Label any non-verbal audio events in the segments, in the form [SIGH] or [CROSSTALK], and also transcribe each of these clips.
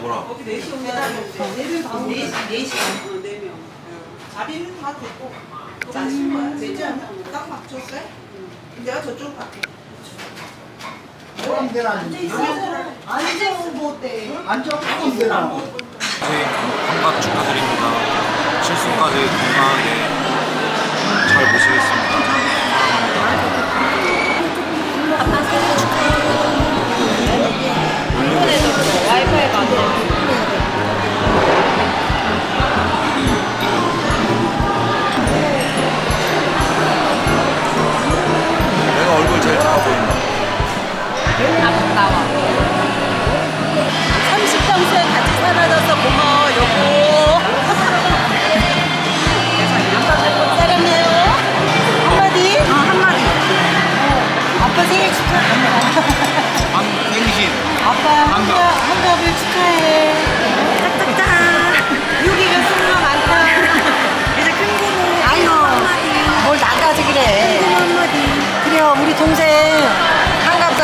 뭐라? 앉아서 뭐 어때? 앉아 조금 되나? 네, 건강 축하드립니다. 칠순까지 건강하게 잘 모시겠습니다. 안 돼.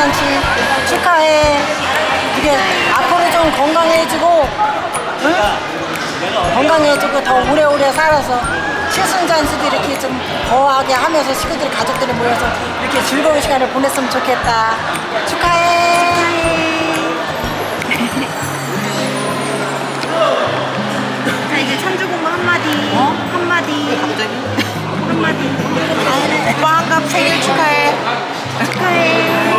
3주년치 축하해. 이게 앞으로 좀 건강해지고, 응? 건강해지고 더 오래오래 살아서 실순잔치도 이렇게 좀 거하게 하면서 식구들 가족들이 모여서 이렇게 즐거운 시간을 보냈으면 좋겠다. 축하해. 자 이제 천주공부 한마디 어? 한마디 갑자기? 한마디 오빠 한갑 생일 축하해 축하해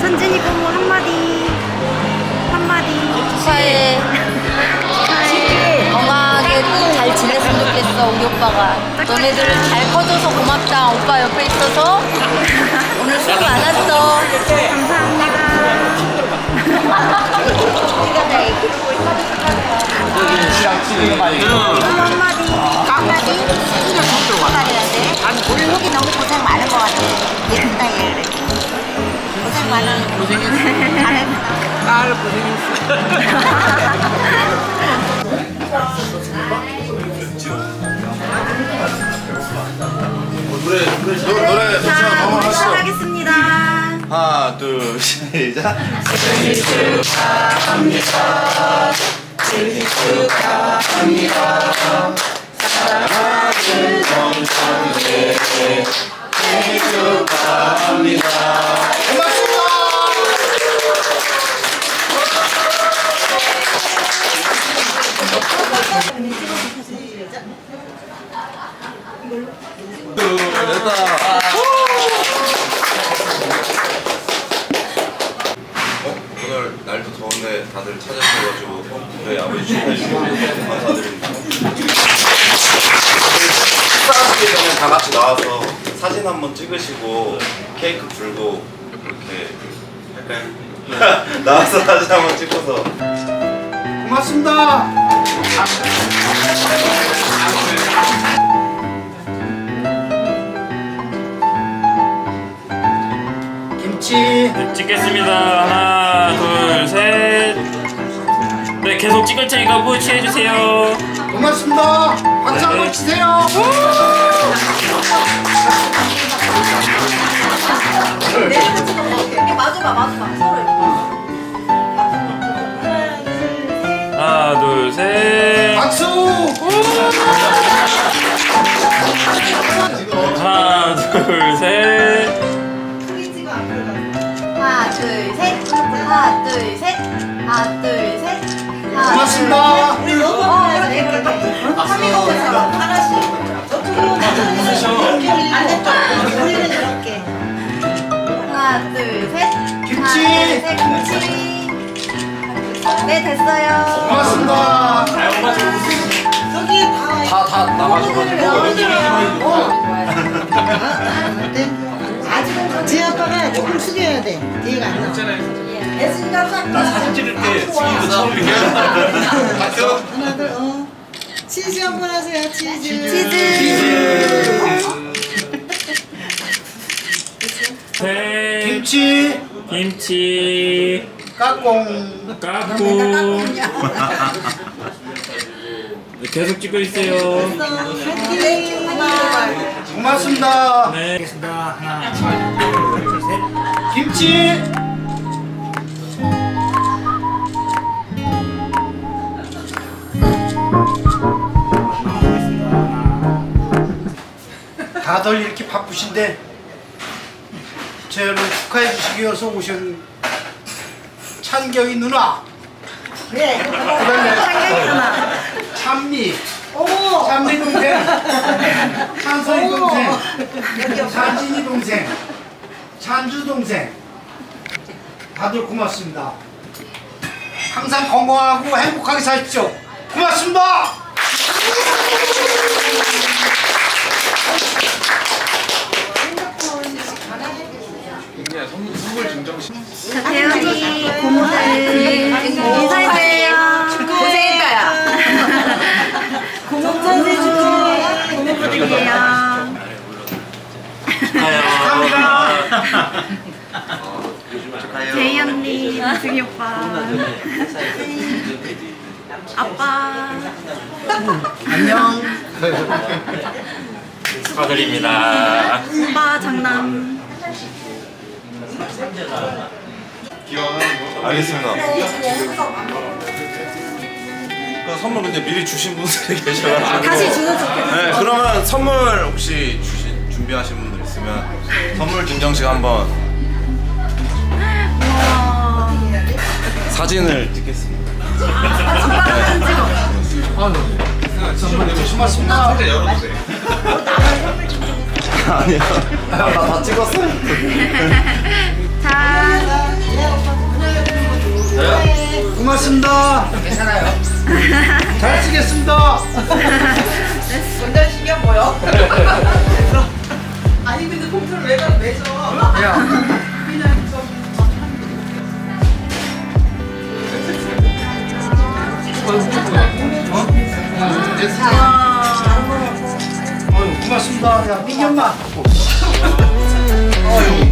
천진이 고모 한마디 한마디. 축하해. 건강하게 잘 지냈으면 좋겠어, 우리 오빠가. 너네들 잘 고생했어 잘했어 고생했어 노래 노래 노래 하시죠. 시작하겠습니다 하나 둘 시작. 둘 다들 찾아주셔가지고 저희 아버지 축하해주셔서 감사드립니다. 식사하시기 전에 다 같이 나와서 사진 한번 찍으시고 케이크 불고 이렇게 할까요? [LAUGHS] 나와서 사진 한번 찍어서 고맙습니다. 김치 네, 찍겠습니다. 하나, 둘, 셋. 네, 계속 찍을 테니까 뭐 취해주세요. 고맙습니다. 박수 한번 치세요. 이렇게 마주봐 마주봐 서로 이렇게 하나, 둘, 셋. 박수. 하나, 둘, 셋. 저쪽으로 반대쪽 우리는 이렇게 하나 둘 셋 김치. 하나 둘 셋 김치 네 됐어요 고맙습니다. 저기 다 다다 나가셔가지고 제 아빠가 조금 숙여야 돼. 뒤가 안 나와. 애쓰니까 나 사진 찍을 때 숙이고 처음이야. 하나 둘 어. 치즈 한 번 하세요. 치즈. 셋. 김치 김치. 까꿍. 까꿍. 네, 계속 찍고 있어요. 고맙습니다. 네. 알겠습니다. 하나, 둘, 셋. 김치. 다들 이렇게 바쁘신데 저를 축하해 주시기 위해서 오신 찬경이 누나. 그래. 그다음에 찬미. 어머. 찬미 동생. 찬선이 동생. 찬진이 동생. 찬주 동생. 다들 고맙습니다. 항상 건강하고 행복하게 사십시오. 고맙습니다 태연이 고모들 인사해주세요. 고생했다야. 고모 사진 고모들이에요. 제이 언니, 승희 오빠, 아빠, 안녕 축하드립니다. 오빠 장남. 알겠습니다. 그 선물 근데 미리 주신 분들이 계셔가지고 다시 주는 좋겠어. 네 그러면 선물 혹시 주신 준비하신 분들 있으면 선물 증정식 한번 사진을 찍겠습니다. 아니요. 나다 찍었어요. [LAUGHS] 자, 고맙습니다. 괜찮아요. [LAUGHS] 잘 쓰겠습니다. [LAUGHS] 아니 근데 봉투를 왜, 가- 왜 줘? 어휴, 고맙습니다. 야, 민경아. [LAUGHS]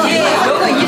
이름도